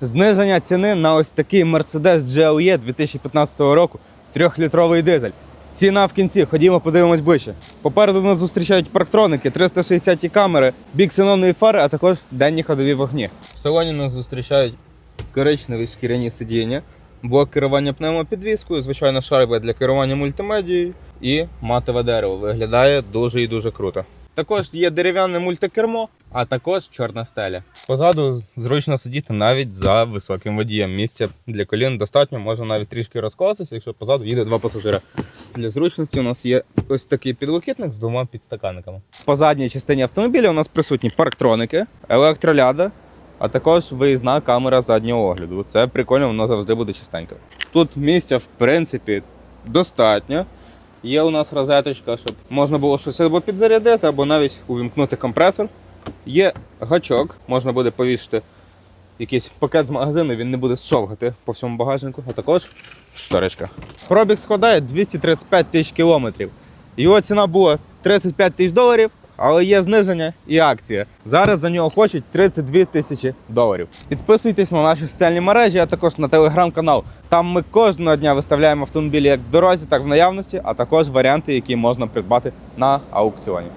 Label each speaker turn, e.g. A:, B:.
A: Зниження ціни на ось такий Mercedes GLE 2015 року, трьохлітровий дизель. Ціна в кінці, ходімо, подивимось ближче. Попереду нас зустрічають парктроники, 360 камери, бік ксенонової фари, а також денні ходові вогні. В салоні нас зустрічають коричневі шкіряні сидіння, блок керування пневмопідвіскою, звичайно, шайба для керування мультимедією і матове дерево. Виглядає дуже і дуже круто. Також є дерев'яне мультикермо, а також чорна стеля. Позаду зручно сидіти навіть за високим водієм. Місця для колін достатньо, можна навіть трішки розкластися, якщо позаду їде два пасажира. Для зручності у нас є ось такий підлокітник з двома підстаканниками. По задній частині автомобіля у нас присутні парктроники, електроляда, а також виїзна камера заднього огляду. Це прикольно, воно завжди буде чистенько. Тут місця, в принципі, достатньо. Є у нас розеточка, щоб можна було щось або підзарядити, або навіть увімкнути компресор. Є гачок, можна буде повісити якийсь пакет з магазину, він не буде совгати по всьому багажнику, а також шторочка. Пробіг складає 235 тисяч кілометрів. Його ціна була 35 тисяч доларів, але є зниження і акція. Зараз за нього хочуть 32 тисячі доларів. Підписуйтесь на наші соціальні мережі, а також на телеграм-канал. Там ми кожного дня виставляємо автомобілі як в дорозі, так і в наявності, а також варіанти, які можна придбати на аукціоні.